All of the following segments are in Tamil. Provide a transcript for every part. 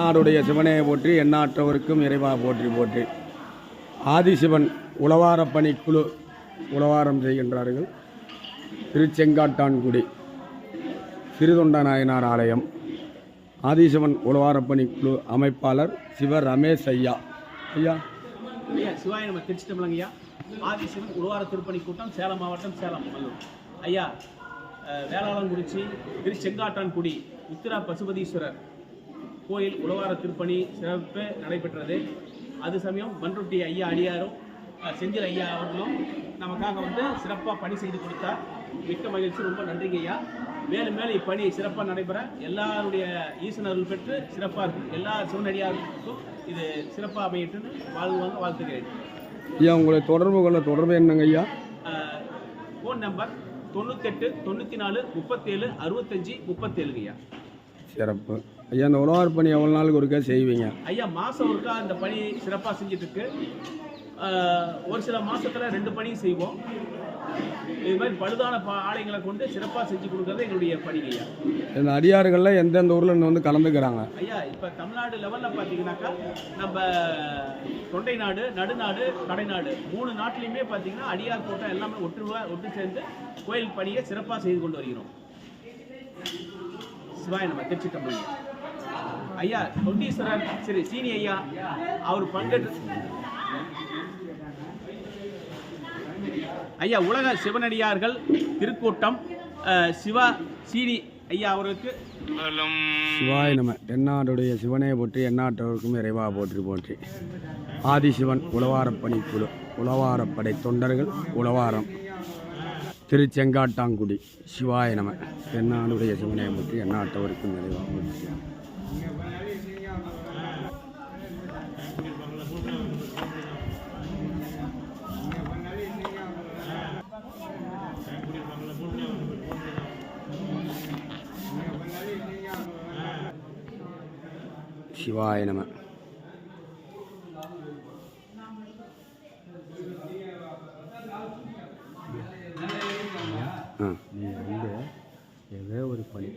நாடுடைய சிவனையை போற்றி எண்ணாற்றவருக்கும் இறைவா போற்றி போற்றி. ஆதிசிவன் உளவாரப் பணிக்குழு உளவாரம் செய்கின்றார்கள். திருச்செங்காட்டான்குடி சிறுதொண்ட நாயனார் ஆலயம். ஆதிசிவன் உளவாரப் பணிக்குழு அமைப்பாளர் சிவ ரமேஷ் ஐயா. ஐயா ஐயா சிவாய நம்ம திருச்சி ஐயா ஆதிசிவன் உருவார திருப்பணி கூட்டம் சேலம் மாவட்டம் சேலம் மல்லூர். ஐயா வேளாளங்குறிச்சி திரு செங்காட்டான்குடி உத்திரா பசுபதீஸ்வரர். கோயில் உழவார திருப்பணி சிறப்பு நடைபெற்றது. அது சமயம் பன்ருட்டி ஐயா அடியாரும் செந்தில் ஐயா அவர்களும் நமக்காக வந்து சிறப்பாக பணி செய்து கொடுத்தார். மிக்க மகிழ்ச்சி ரொம்ப நன்றிங்க ஐயா. மேலும் மேலும் இப்பணி சிறப்பாக நடைபெற எல்லாருடைய ஈசனர்கள் பெற்று சிறப்பாக இருக்கும். எல்லா சிவனடியாருக்கும் இது சிறப்பாக அமையட்டுன்னு வாழ்வாங்க வாழ்த்துகிறேன். ஐயா உங்களை தொடர்பு கொள்ள தொடர்பு என்னங்க ஐயா? ஃபோன் நம்பர் தொண்ணூத்தெட்டு தொண்ணூற்றி நாலு முப்பத்தேழு அறுபத்தஞ்சி முப்பத்தேழுங்க ஐயா. சிறப்பு. ஐயா இந்த உழவார் பணி எவ்வளோ நாளுக்கு ஒருக்கா செய்வீங்க? ஐயா மாதம் ஒருக்கா இந்த பணி சிறப்பாக ஆஹ், ஒரு சில மாசத்துல ரெண்டு பணியும் செய்வோம். இது மாதிரி பழுதான பா ஆலைகளை கொண்டு சிறப்பாக செஞ்சு கொடுக்கறது எங்களுடைய பணிங்க ஐயா. இந்த அடியார்கள்லாம் எந்தெந்த ஊரில் இருந்து வந்து கலந்துக்கிறாங்க? ஐயா இப்போ தமிழ்நாடு லெவலில் பார்த்தீங்கன்னாக்கா நம்ம தொண்டை நாடு நடுநாடு கடைநாடு மூணு நாட்டிலையுமே பார்த்தீங்கன்னா அடியார் கூட்டம் எல்லாமே ஒற்றுவா ஒன்று சேர்ந்து கோயில் பணியை சிறப்பாக செய்து கொண்டு வருகிறோம். சிவாய நம்ம திருச்சி தமிழ். ஐயா தொண்டீஸ்வரர் சரி சீனி ஐயா அவர் பங்கேற்று ஐயா உலக சிவனடியார்கள் திருக்கூட்டம் சிவா சீனி ஐயா அவர்களுக்கு. சிவாய நம. தென்னாடுடைய சிவனையை போற்றி எண்ணாற்றவருக்கும் இறைவா போற்றி போற்றி. ஆதிசிவன் உழவாரப் பணிக்குழு உழவாரப்படை தொண்டர்கள் உழவாரம் திருச்செங்காட்டாங்குடி சிவாய நம. தென்னாடுடைய சிவனையை போற்றி எண்ணாற்றவருக்கும் இறைவா போற்றி. சிவாய நம. ஏதோ ஒரு பணி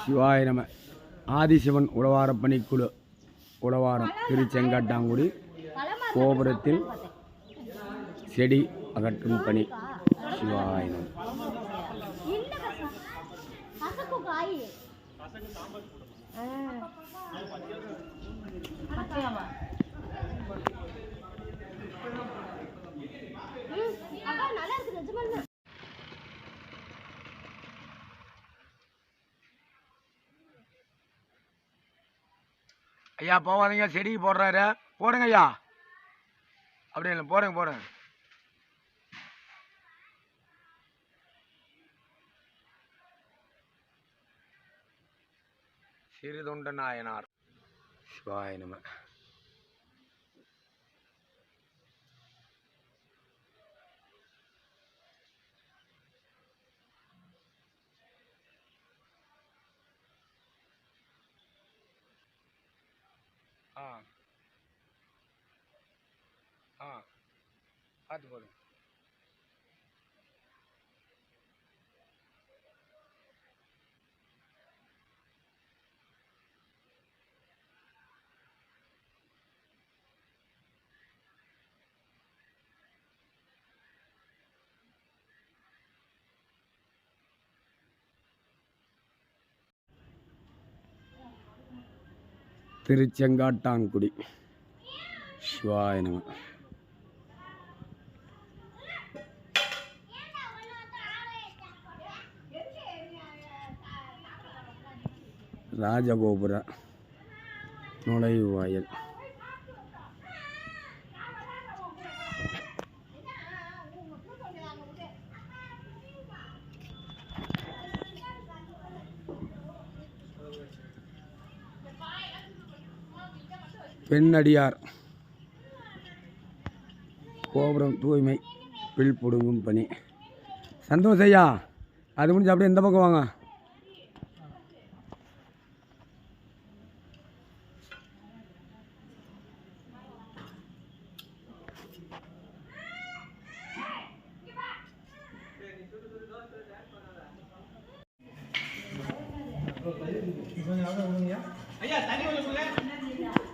சிவாய நம. ஆதிசிவன் உழவார பணிக்குழு உழவாரம் திருச்செங்காட்டாங்குடி கோபுரத்தில் செடி அகற்றும் பணி. சிவாய நம. ஐயா போவாதீங்க செடிக்கு போடுறாரு. போடுங்க ஐயா. அப்படி இல்லை போடுங்க போடுங்க. சிறுதொண்ட நாயனார். சிவாய நம. ஆ. ஆ. பார்த்து போடுங்க திருச்செங்காட்டாங்குடி. சிவாய நம. ராஜகோபுர நுழைவாயல். பெண்ணடியார். கோபுரம் தூய்மை பில் பிடுங்கும் பணி. சந்தோஷம் ஐயா அது முடிஞ்சு அப்படியே இந்த பக்கம் வாங்க. ஐயா தண்ணி கொஞ்சம்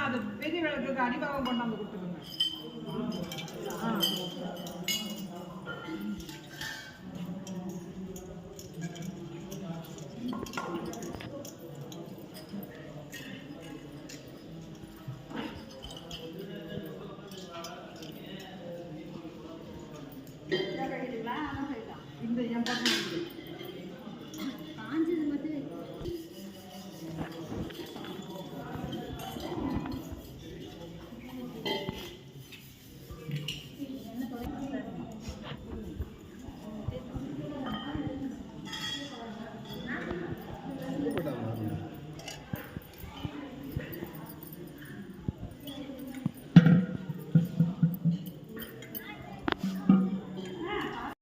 அது பெரிய விளக்குக்கு அடிபாகம் கொண்டாந்து கொடுத்துருங்க ஆ.